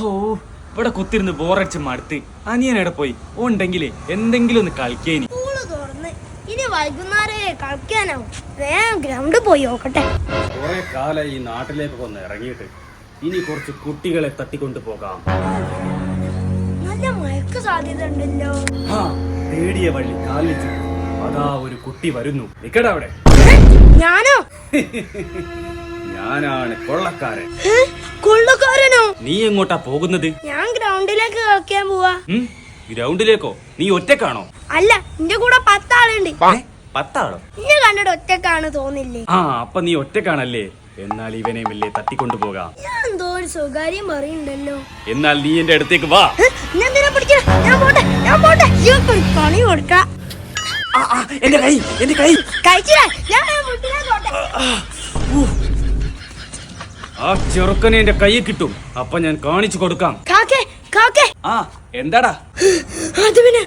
ഓ ഇവിടെ കുത്തിരുന്ന് ബോറടിച്ച് മടുത്ത് അനിയനെടെ പോയി. ഉണ്ടെങ്കിലേ എന്തെങ്കിലും ഒന്ന് കളിക്കേനി. ഇനി വൈകുന്നേരം കളിക്കാനാവും. വേഗം ഗ്രൗണ്ടിൽ പോയി നോക്കട്ടെ. കുറെ കാലം ഈ നാട്ടിലേക്ക് ഒന്ന് ഇറങ്ങിയിട്ട്. ഇനി കുറച്ച് കുട്ടികളെ തട്ടിക്കൊണ്ടു പോകാം. നല്ല മയക്ക് സാധ്യത ഉണ്ടല്ലോ. ആ തേടിയ വള്ളി കാലിൽ ചുറ്റും. അതാ ഒരു കുട്ടി വരുന്നു. നിക്കട അവിടെ. ഞാനോ? ഞാനാണ് കൊള്ളക്കാരൻ. ഏ? നീ എങ്ങോട്ടാ പോകുന്നത്? ഞാൻ ഗ്രൗണ്ടിലേക്ക് കളിക്കാൻ പോവാ. ഗ്രൗണ്ടിലേക്കോ? നീ ഒറ്റക്കാണോ അല്ല എന്റെ കൂടെ പത്താളുണ്ട്? പത്താളോ? ഇന്നെ കണ്ടിട്ട് ഒറ്റക്കാണ് തോന്നില്ലേ? ആ അപ്പൊ നീ ഒറ്റക്കാണല്ലേ എന്നാൽ ഇവനെ മെല്ലെ തട്ടിക്കൊണ്ടു പോകാം. ഞാൻ എന്തോ ഒരു സ്വകാര്യം പറയുന്നുണ്ടല്ലോ. എന്നാൽ നീ എന്റെ അടുത്തേക്ക് വാ. ഞാൻ ഞാൻ പോട്ടെ ഞാൻ പോട്ടെ. പണി കൊടുക്ക. എന്റെ കൈ എന്റെ കൈ. കഴിച്ചില്ലേ? ഞാൻ ആ ചെറുക്കനെ എന്റെ കൈ കിട്ടും. അപ്പൊ ഞാൻ കാണിച്ചു കൊടുക്കാം. കാക്കേ കാക്കേ. ആ എന്താടാ? അത് പിന്നെ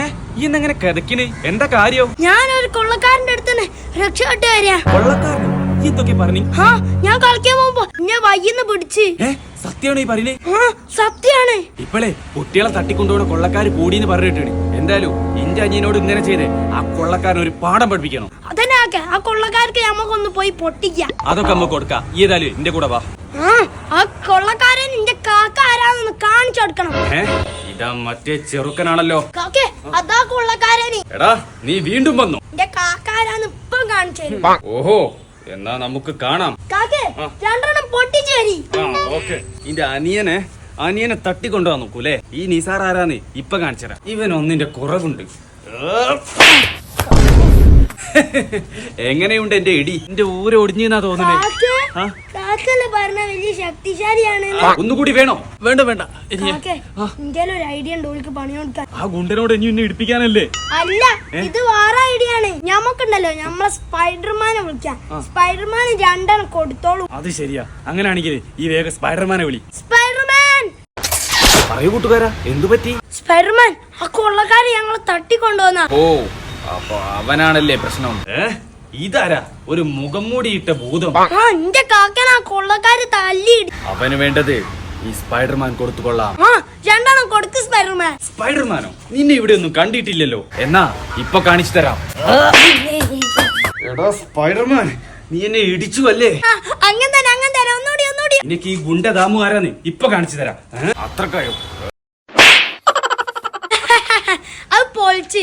ഏ ഇന്നെങ്ങനെ കഥക്കിന് എന്താ കാര്യം? ഞാനൊരു കൊള്ളക്കാരന്റെ അടുത്ത് രക്ഷപ്പെട്ടു വരിക. കൊള്ളക്കാരൻ എന്തൊക്കെ പറഞ്ഞു. ആ ഞാൻ കളിക്കാൻ പോകുമ്പോ ഞാൻ വയ്യെന്ന് പിടിച്ച്. ഏ സത്യമാണോ ഈ പറഞ്ഞേ ആ സത്യാണ്. ഇപ്പളേ കുട്ടികളെ തട്ടിക്കൊണ്ടുപോണ കൊള്ളക്കാര് കൂടിന്ന് പറഞ്ഞിട്ടാണ് എന്തായാലും എന്റെ അനിയനോട് ഇങ്ങനെ ചെയ്തേ ആ കൊള്ളക്കാരൻ ഒരു പാഠം പഠിപ്പിക്കണം. അതന്നെ ആക്കെ ആ കൊള്ളക്കാർക്ക് നമുക്കൊന്ന് പോയി പൊട്ടിക്കാം. അതൊക്കെ നമുക്ക് കൊടുക്കാം. ഈ ഏതായാലും എന്റെ കൂടെ വാ. ആ ആ കൊള്ളക്കാരൻ നിന്റെ കാക്ക ആരാന്ന് കാണിച്ചു കൊടുക്കണം. ഏ ഇതാ മറ്റേ ചെറുക്കനാണല്ലോ. കാക്കേ അതാ കൊള്ളക്കാരന്. എടാ നീ വീണ്ടും വന്നു. എന്റെ കാക്ക ആരാന്ന് ഇപ്പം കാണിച്ചു തരും. ഓഹോ എന്നാ നമുക്ക് കാണാം. രണ്ടെണ്ണം പൊട്ടിച്ചു തരി ആ ഓക്കെ. ഇന്റെ അനിയനെ അനിയനെ തട്ടിക്കൊണ്ടുവാ നോക്കൂലേ ഈ നിസാർ ആരാന്ന് ഇപ്പൊ കാണിച്ചരാ ഇവൻ ഒന്നിന്റെ കുറവുണ്ട് എങ്ങനെയുണ്ട് എന്റെ ഇടി? എന്റെ ഊര ഒടിഞ്ഞിന്നാ തോന്നുന്നേ. ഒന്നുകൂടി വേണോ? വേണ്ട വേണ്ട. ഒരു ഐഡിയ ഉണ്ട് ഓൾക്ക് പണി കൊടുക്കാൻ. ആ ഗുണ്ടനോട് ഇനി എന്നെ ഇടിപ്പിക്കാനല്ലേ? അല്ല ഇത് വേറെ ഐഡിയ ആണ് ഞമ്മക്കുണ്ടല്ലോ നമ്മളെ സ്പൈഡർമാനെ വിളിക്കാം സ്പൈഡർമാൻ രണ്ടെണ്ണം കൊടുത്തോളൂ. അത് ശരിയാ. അങ്ങനെയാണെങ്കിൽ ഈ വേഗം സ്പൈഡർമാനെ വിളി. സ്പൈഡർമാൻ! പറയൂ കൂട്ടുകാരാ. എന്തു പറ്റി? സ്പൈഡർമാൻ ആ കൊള്ളക്കാരെ ഞങ്ങളെ തട്ടിക്കൊണ്ടുവന്ന. ഓ അപ്പൊ അവനാണല്ലേ പ്രശ്നം? ഇതാരാ? ഒരു മുഖം മൂടിയിട്ട ഭൂതം. എന്റെ കൊള്ളക്കാര് തല്ലി അവന് വേണ്ടത് ഈ സ്പൈഡർമാൻ കൊടുത്തു കൊള്ളാം. കൊടുക്ക് സ്പൈഡർമാൻ. സ്പൈഡർമാനോ? നിന്നെ ഇവിടെ ഒന്നും കണ്ടിട്ടില്ലല്ലോ. എന്നാ ഇപ്പൊ കാണിച്ചു തരാം. എടാ സ്പൈഡർമാൻ നീ എന്നെ ഇടിച്ചു അല്ലേ? അങ്ങനെ തന്നെ അങ്ങനെ തരാം ഒന്നുകൂടി ഒന്നുകൂടി. എനിക്ക് ഈ ഗുണ്ട ദാമു ആരാന്ന് ഇപ്പൊ കാണിച്ചു തരാം? അത്രക്കായോ? അത് പൊളിച്ച്.